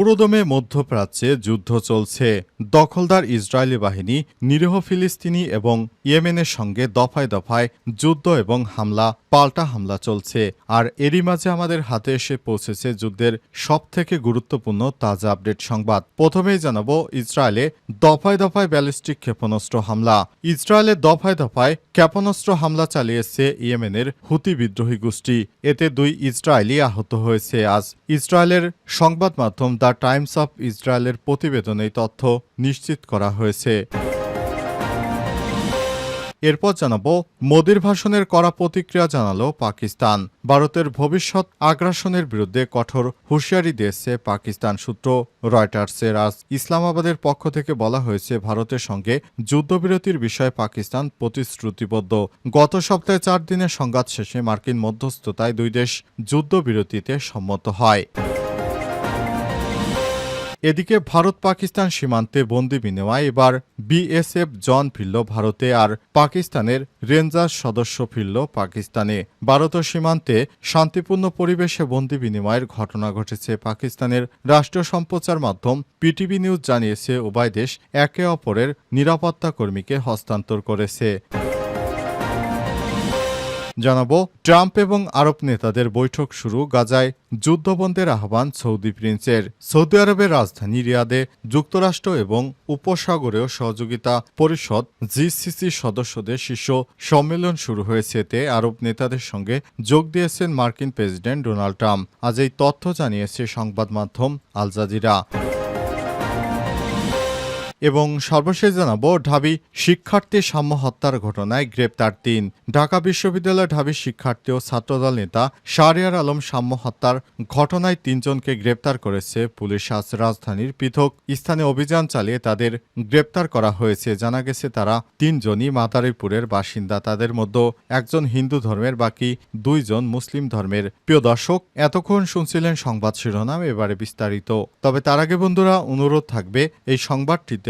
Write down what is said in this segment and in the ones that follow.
পুরোদমে মধ্যপ্রাচ্যে যুদ্ধ চলছে। দখলদার ইসরায়েলি বাহিনী, নিরীহ ফিলিস্তিনি এবং ইয়েমেনের সঙ্গে দফায় দফায় যুদ্ধ এবং হামলা, পাল্টা হামলা চলছে। আর এরই মাঝে আমাদের হাতে এসে পৌঁছেছে যুদ্ধের সবথেকে গুরুত্বপূর্ণ তাজা আপডেট সংবাদ। প্রথমেই জানাব, ইসরায়েলে দফায় দফায় ব্যালিস্টিক ক্ষেপণাস্ত্র হামলা। ইসরায়েলে দফায় দফায় ক্ষেপণাস্ত্র হামলা চালিয়েছে ইয়েমেনের হুতি বিদ্রোহী গোষ্ঠী। এতে দুই ইসরায়েলি আহত হয়েছে। আজ ইসরায়েলের সংবাদ মাধ্যম দ্য টাইমস অফ ইসরায়েলের প্রতিবেদনে তথ্য নিশ্চিত করা হয়েছে। এরপর জানাব, মোদির ভাষণের করা প্রতিক্রিয়া জানালো পাকিস্তান। ভারতের ভবিষ্যৎ আগ্রাসনের বিরুদ্ধে কঠোর হুঁশিয়ারি দিয়েছে পাকিস্তান সূত্র রয়টার্সের। আজ ইসলামাবাদের পক্ষ থেকে বলা হয়েছে, ভারতের সঙ্গে যুদ্ধবিরতির বিষয়ে পাকিস্তান প্রতিশ্রুতিবদ্ধ। গত সপ্তাহে চার দিনের সংঘাত শেষে মার্কিন মধ্যস্থতায় দুই দেশ যুদ্ধবিরতিতে সম্মত হয়। এদিকে ভারত পাকিস্তান সীমান্তে বন্দি বিনিময় এবার বিএসএফ জন ফিরল ভারতে আর পাকিস্তানের রেঞ্জার সদস্য ফিরল পাকিস্তানে। ভারত সীমান্তে শান্তিপূর্ণ পরিবেশে বন্দি বিনিময়ের ঘটনা ঘটেছে। পাকিস্তানের রাষ্ট্রীয় সম্প্রচার মাধ্যম পিটিভি নিউজ জানিয়েছে, উভয় দেশ একে অপরের নিরাপত্তা কর্মীকে হস্তান্তর করেছে। জানাব, ট্রাম্প এবং আরব নেতাদের বৈঠক শুরু গাজায় যুদ্ধবন্ধের আহ্বান সৌদি প্রিন্সের। সৌদি আরবের রাজধানী রিয়াদে যুক্তরাষ্ট্র এবং উপসাগরীয় সহযোগিতা পরিষদ জিসিসি সদস্যদের শীর্ষ সম্মেলন শুরু হয়েছে এতে আরব নেতাদের সঙ্গে যোগ দিয়েছেন মার্কিন প্রেসিডেন্ট ডোনাল্ড ট্রাম্প। আজ এই তথ্য জানিয়েছে সংবাদ মাধ্যম আল জাজিরা। এবং সর্বশেষ জানাব, ঢাবি শিক্ষার্থী সাম্য হত্যার ঘটনায় গ্রেপ্তার তিন। ঢাকা বিশ্ববিদ্যালয় ঢাবি শিক্ষার্থী ও ছাত্রদল নেতা শাহরিয়ার আলম সাম্য হত্যার ঘটনায় তিনজনকে গ্রেপ্তার করেছে পুলিশ। আজ রাজধানীর পৃথক স্থানে অভিযান চালিয়ে তাদের গ্রেপ্তার করা হয়েছে। জানা গেছে, তারা তিনজনই মাতারিপুরের বাসিন্দা। তাদের মধ্যে একজন হিন্দু ধর্মের, বাকি দুইজন মুসলিম ধর্মের। প্রিয় দর্শক, এতক্ষণ শুনছিলেন সংবাদ শিরোনাম, এবারে বিস্তারিত। তবে তার আগে বন্ধুরা, অনুরোধ থাকবে, এই সংবাদটিতে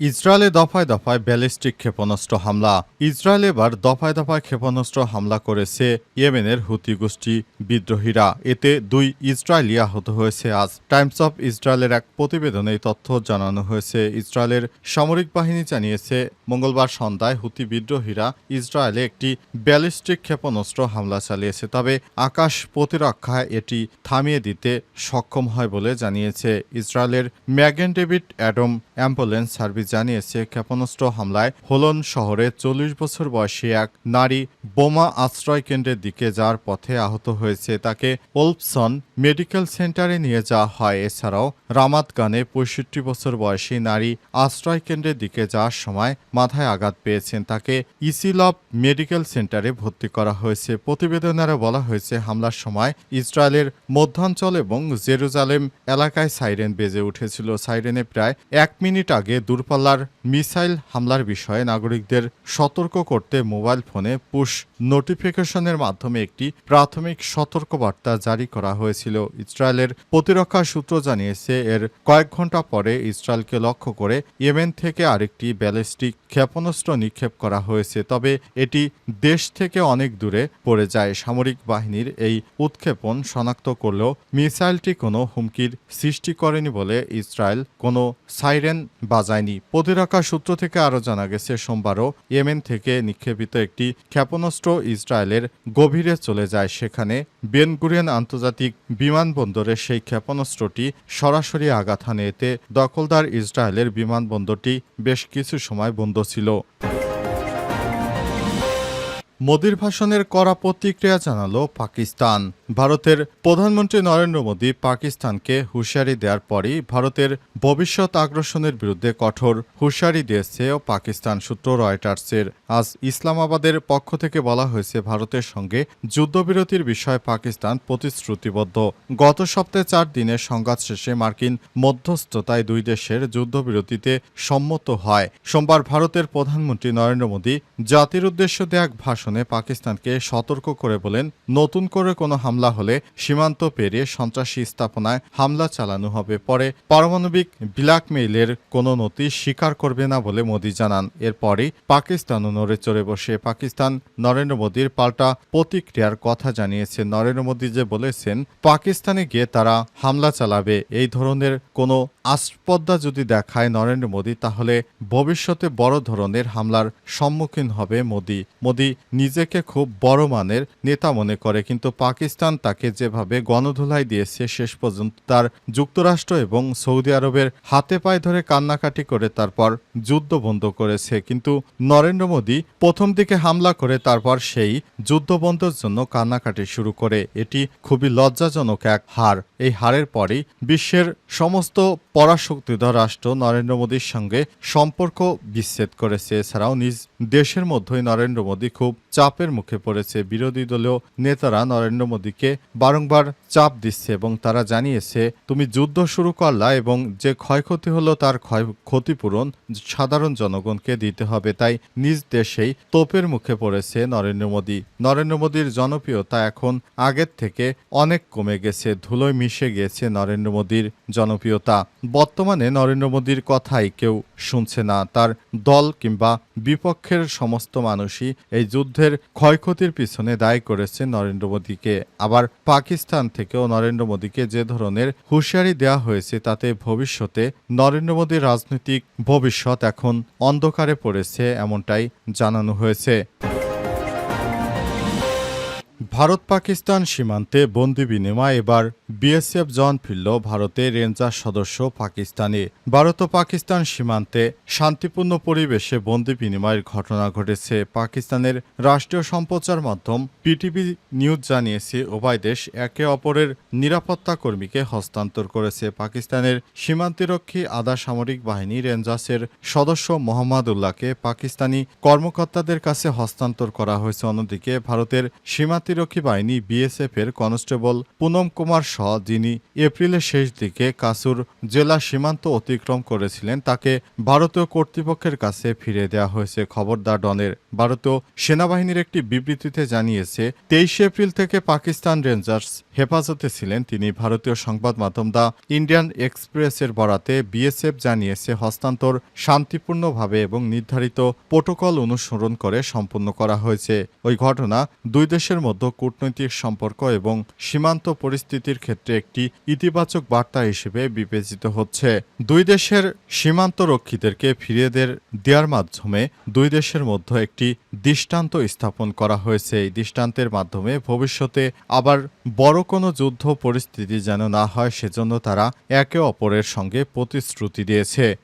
ইসরায়েলে দফায় দফায় ব্যালিস্টিক ক্ষেপণাস্ত্র হামলা। ইসরায়েল এবার দফায় দফায় ক্ষেপণাস্ত্র হামলা করেছে ইয়েমেনের হুতি গোষ্ঠী বিদ্রোহীরা। এতে দুই ইসরায়েলি আহত হয়েছে আজ। টাইমস অফ ইসরায়েলের এক প্রতিবেদনে এই তথ্য জানানো হয়েছে। ইসরায়েলের সামরিক বাহিনী জানিয়েছে, মঙ্গলবার সন্ধ্যায় হুতি বিদ্রোহীরা ইসরায়েলে একটি ব্যালিস্টিক ক্ষেপণাস্ত্র হামলা চালিয়েছে, তবে আকাশ প্রতিরক্ষায় এটি থামিয়ে দিতে সক্ষম হয় বলে জানিয়েছে। ইসরায়েলের Magen David Adom ambulance service জানিয়েছে ক্ষেপণাস্ত্র হামলায় হোলন শহরে চল্লিশ বছর বয়সী এক নারী বোমা আশ্রয় কেন্দ্রের দিকে যাওয়ার পথে আহত হয়েছে। তাকে ওলপসন মেডিকেল সেন্টারে নিয়ে যাওয়া হয়। এছাড়াও রামাত গানে পঁয়ষট্টি বছর বয়সী নারী আশ্রয় কেন্দ্রের দিকে যাওয়ার সময় মাথায় আঘাত পেয়েছেন। তাকে ইসিলভ মেডিকেল সেন্টারে ভর্তি করা হয়েছে। প্রতিবেদনারে বলা হয়েছে, হামলার সময় ইসরায়েলের মধ্যাঞ্চল এবং জেরুজালেম এলাকায় সাইরেন বেজে উঠেছিল। সাইরেনে প্রায় এক মিনিট আগে দূরপাল্লার মিসাইল হামলার বিষয়ে নাগরিকদের সতর্ক করতে মোবাইল ফোনে পুশ নোটিফিকেশনের মাধ্যমে একটি প্রাথমিক সতর্কবার্তা জারি করা হয়েছিল। ইসরায়েলের প্রতিরক্ষা সূত্র জানিয়েছে, এর কয়েক ঘণ্টা পরে ইসরায়েলকে লক্ষ্য করে ইয়েমেন থেকে আরেকটি ব্যালিস্টিক ক্ষেপণাস্ত্র নিক্ষেপ করা হয়েছে। তবে এটি দেশ থেকে অনেক দূরে পড়ে যায়। সামরিক বাহিনীর এই উৎক্ষেপণ শনাক্ত করলেও মিসাইলটি কোনো হুমকির সৃষ্টি করেনি বলে ইসরায়েল কোনো সাইরেন বাজায়নি। প্রতিরক্ষা সূত্র থেকে আরও জানা গেছে, সোমবারও ইয়েমেন থেকে নিক্ষেপিত একটি ক্ষেপণাস্ত্র ইসরায়েলের গভীরে চলে যায়। সেখানে বেনগুরিয়ান আন্তর্জাতিক বিমানবন্দরে সেই ক্ষেপণাস্ত্রটি সরাসরি আঘাত হানে। এতে দখলদার ইসরায়েলের বিমানবন্দরটি বেশ কিছু সময় বন্ধ ছিল। মোদির ভাষণের কড়া প্রতিক্রিয়া জানালো পাকিস্তান। ভারতের প্রধানমন্ত্রী নরেন্দ্র মোদী পাকিস্তানকে হুঁশিয়ারি দেওয়ার পরই ভারতের ভবিষ্যৎ আগ্রাসনের বিরুদ্ধে কঠোর হুঁশিয়ারি দিয়েছে ও পাকিস্তান সূত্র রয়টার্সের। আজ ইসলামাবাদের পক্ষ থেকে বলা হয়েছে, ভারতের সঙ্গে যুদ্ধবিরতির বিষয়ে পাকিস্তান প্রতিশ্রুতিবদ্ধ। গত সপ্তাহে চার দিনের সংঘাত শেষে মার্কিন মধ্যস্থতায় দুই দেশের যুদ্ধবিরতিতে সম্মত হয়। সোমবার ভারতের প্রধানমন্ত্রী নরেন্দ্র মোদী জাতির উদ্দেশ্য দেয়া এক ভাষণে পাকিস্তানকে সতর্ক করে বলেন, নতুন করে কোনো হামলা হলে সীমান্ত পেরিয়ে সন্ত্রাসী স্থাপনায় হামলা চালানো হবে। পরে পারমাণবিক ব্ল্যাকমেইলের কোনো নথি স্বীকার করবে না বলে মোদী জানান। এরপরই পাকিস্তানও নড়ে চড়ে বসে পাকিস্তান নরেন্দ্র মোদীর পাল্টা প্রতিক্রিয়ার কথা জানিয়েছে। নরেন্দ্র মোদী যে বলেছেন, পাকিস্তানে গিয়ে তারা হামলা চালাবে। এই ধরনের কোনো আস্পর্ধা যদি দেখায় নরেন্দ্র মোদী, তাহলে ভবিষ্যতে বড় ধরনের হামলার সম্মুখীন হবে মোদী। মোদী নিজেকে খুব বড় মানের নেতা মনে করে, কিন্তু পাকিস্তান তাকে যেভাবে গণধুলাই দিয়েছে, শেষ পর্যন্ত তার যুক্তরাষ্ট্র এবং সৌদি আরবের হাতে পায়ে ধরে কান্নাকাটি করে তারপর যুদ্ধ বন্ধ করেছে। কিন্তু নরেন্দ্র মোদী প্রথম দিকে হামলা করে তারপর সেই যুদ্ধ বন্ধের জন্য কান্নাকাটি শুরু করে। এটি খুবই লজ্জাজনক এক হার। এই হারের পরই বিশ্বের সমস্ত পরাশক্তিধর রাষ্ট্র নরেন্দ্র মোদীর সঙ্গে সম্পর্ক বিচ্ছেদ করেছে। এছাড়াও নিজ দেশের মধ্যেই নরেন্দ্র মোদী খুব চাপের মুখে পড়েছে। বিরোধী দলীয় নেতারা নরেন্দ্র মোদীকে বারংবার চাপ দিচ্ছে এবং তারা জানিয়েছে, তুমি যুদ্ধ শুরু করলা এবং যে ক্ষয়ক্ষতি হলো তার ক্ষয়, ক্ষতিপূরণ সাধারণ জনগণকে দিতে হবে। তাই নিজ দেশেই তোপের মুখে পড়েছে নরেন্দ্র মোদী। নরেন্দ্র মোদীর জনপ্রিয়তা এখন আগের থেকে অনেক কমে গেছে। ধুলোয় মিশে গিয়েছে নরেন্দ্র মোদীর জনপ্রিয়তা। বর্তমানে নরেন্দ্র মোদীর কথাই কেউ শুনছে না। তার দল কিংবা বিপক্ষের সমস্ত মানুষই এই যুদ্ধের ক্ষয়ক্ষতির পিছনে দায়ী করেছে নরেন্দ্র মোদীকে। আবার পাকিস্তান থেকেও নরেন্দ্র মোদীকে যে ধরনের হুঁশিয়ারি দেওয়া হয়েছে, তাতে ভবিষ্যতে নরেন্দ্র মোদীর রাজনৈতিক ভবিষ্যৎ এখন অন্ধকারে পড়েছে, এমনটাই জানানো হয়েছে। ভারত পাকিস্তান সীমান্তে বন্দি বিনিময় এবার বিএসএফ জন ফিরল ভারতে রেঞ্জার সদস্য পাকিস্তানে। ভারত ও পাকিস্তান সীমান্তে শান্তিপূর্ণ পরিবেশে বন্দি বিনিময়ের ঘটনা ঘটেছে। পাকিস্তানের রাষ্ট্রীয় সম্প্রচার মাধ্যম পিটিভি নিউজ জানিয়েছে, উভয় দেশ একে অপরের নিরাপত্তা কর্মীকে হস্তান্তর করেছে। পাকিস্তানের সীমান্তিরক্ষী আধা সামরিক বাহিনী রেঞ্জার্সের সদস্য মোহাম্মদ উল্লাহকে পাকিস্তানি কর্মকর্তাদের কাছে হস্তান্তর করা হয়েছে। অন্যদিকে ভারতের সীমান্তিরক্ষী বাহিনী বিএসএফ এর কনস্টেবল পুনম কুমার শ যিনি এপ্রিলের শেষ দিকে কাসুর জেলা সীমান্ত অতিক্রম করেছিলেন, তাকে ভারতীয় কর্তৃপক্ষের কাছে ফিরে দেওয়া হয়েছে। খবরদার ডনের ভারতীয় সেনাবাহিনীর একটি বিবৃতিতে জানিয়েছে, তেইশে এপ্রিল থেকে পাকিস্তান রেঞ্জার্স হেফাজতে ছিলেন তিনি। ভারতীয় সংবাদ মাধ্যম দ্য ইন্ডিয়ান এক্সপ্রেসের বরাতে বিএসএফ জানিয়েছে, হস্তান্তর শান্তিপূর্ণভাবে এবং নির্ধারিত প্রোটোকল অনুসরণ করে সম্পন্ন করা হয়েছে। ওই ঘটনা দুই দেশের মধ্যে কূটনৈতিক সম্পর্ক এবং সীমান্ত পরিস্থিতির ক্ষেত্রে একটি ইতিবাচক বার্তা হিসেবে বিবেচিত হচ্ছে। দুই দেশের সীমান্ত রক্ষীদেরকে ফিরিয়ে দেওয়ার মাধ্যমে দুই দেশের মধ্যে একটি দৃষ্টান্ত স্থাপন করা হয়েছে। এই দৃষ্টান্তের মাধ্যমে ভবিষ্যতে আবার বড় কোনো যুদ্ধ পরিস্থিতি যেন না হয়, সেজন্য তারা একে অপরের সঙ্গে প্রতিশ্রুতি দিয়েছে।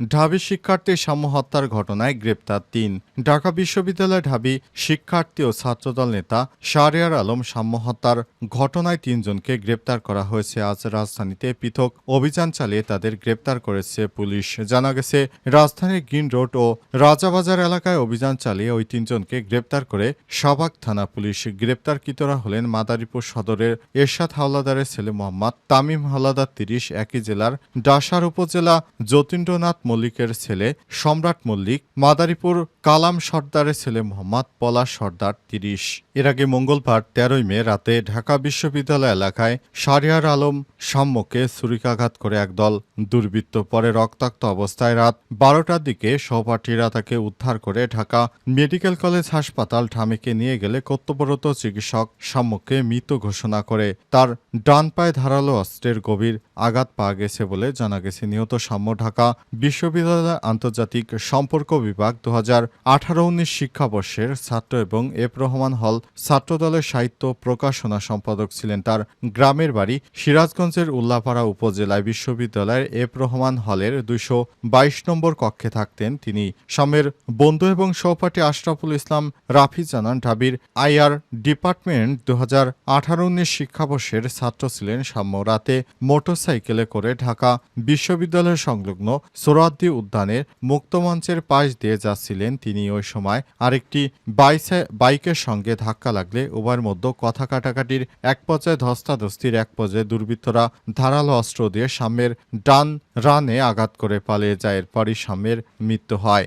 ঢাবি শিক্ষার্থী সাম্য হত্যার ঘটনায় গ্রেপ্তার তিন। ঢাকা বিশ্ববিদ্যালয় ঢাবি শিক্ষার্থী ও ছাত্রদল নেতা শাহরিয়ার আলম সাম্য হত্যার ঘটনায় তিনজনকে গ্রেপ্তার করা হয়েছে। আজ রাজধানীতে পৃথক অভিযান চালিয়ে তাদের গ্রেপ্তার করেছে পুলিশ। জানা গেছে, রাজধানীর গ্রিন রোড ও রাজাবাজার এলাকায় অভিযান চালিয়ে ওই তিনজনকে গ্রেপ্তার করে শাহবাগ থানা পুলিশ গ্রেপ্তারকৃতরা হলেন মাদারীপুর সদরের এরশাদ হাওলাদারের ছেলে মোহাম্মদ, তামিম হাওলাদার তিরিশ, একই জেলার ডাসার উপজেলা যতীন্দ্রনাথ মল্লিকের ছেলে সম্রাট মল্লিক মাদারীপুর কালাম সর্দারের ছেলে মোহাম্মদ পলাশ সর্দার তিরিশ। এর আগে মঙ্গলবার তেরোই মে রাতে ঢাকা বিশ্ববিদ্যালয় এলাকায় সারিয়ার আলম সাম্যকে ছুরিকাঘাত করে একদল দুর্বৃত্ত পরে রক্তাক্ত অবস্থায় রাত বারোটার দিকে সহপাঠীরা তাকে উদ্ধার করে ঢাকা মেডিকেল কলেজ হাসপাতাল ঢামেকে নিয়ে গেলে কর্তব্যরত চিকিৎসক সাম্যকে মৃত ঘোষণা করে। তার ডান পায়ে ধারালো অস্ত্রের গভীর আঘাত পাওয়া গেছে বলে জানা গেছে। নিহত সাম্য ঢাকা বিশ্ববিদ্যালয় আন্তর্জাতিক সম্পর্ক বিভাগ দু হাজার আঠারো উনিশ শিক্ষাবর্ষের ছাত্র এবং এফ রহমান হল ছাত্রদলের সাহিত্য প্রকাশনা সম্পাদক ছিলেন তার গ্রামের বাড়ি সিরাজগঞ্জের উল্লাপাড়া উপজেলায় বিশ্ববিদ্যালয়ের এফ রহমান হলের দুইশো বাইশ নম্বর কক্ষে থাকতেন তিনি। সামের বন্ধু এবং সহপাঠী আশরাফুল ইসলাম রাফি জানান, ঢাবির আইআর ডিপার্টমেন্ট দু হাজার আঠারো উনিশ শিক্ষাবর্ষের ছাত্র ছিলেন। সাম্য রাতে মোটরসাইকেলে করে ঢাকা বিশ্ববিদ্যালয়ের সংলগ্ন সোরাদ্দি উদ্যানের মুক্তমঞ্চের পাশ দিয়ে যাচ্ছিলেন তিনি ওই সময় আরেকটি বাইকের সঙ্গে ধাক্কা লাগলে উভয়ের মধ্যে কথা কাটাকাটির এক পর্যায়ে ধস্তাধস্তির এক পর্যায়ে দুর্বৃত্তরা ধারালো অস্ত্র দিয়ে সাম্যের ডান রানে আঘাত করে পালিয়ে যায়। এরপরই সাম্যের মৃত্যু হয়।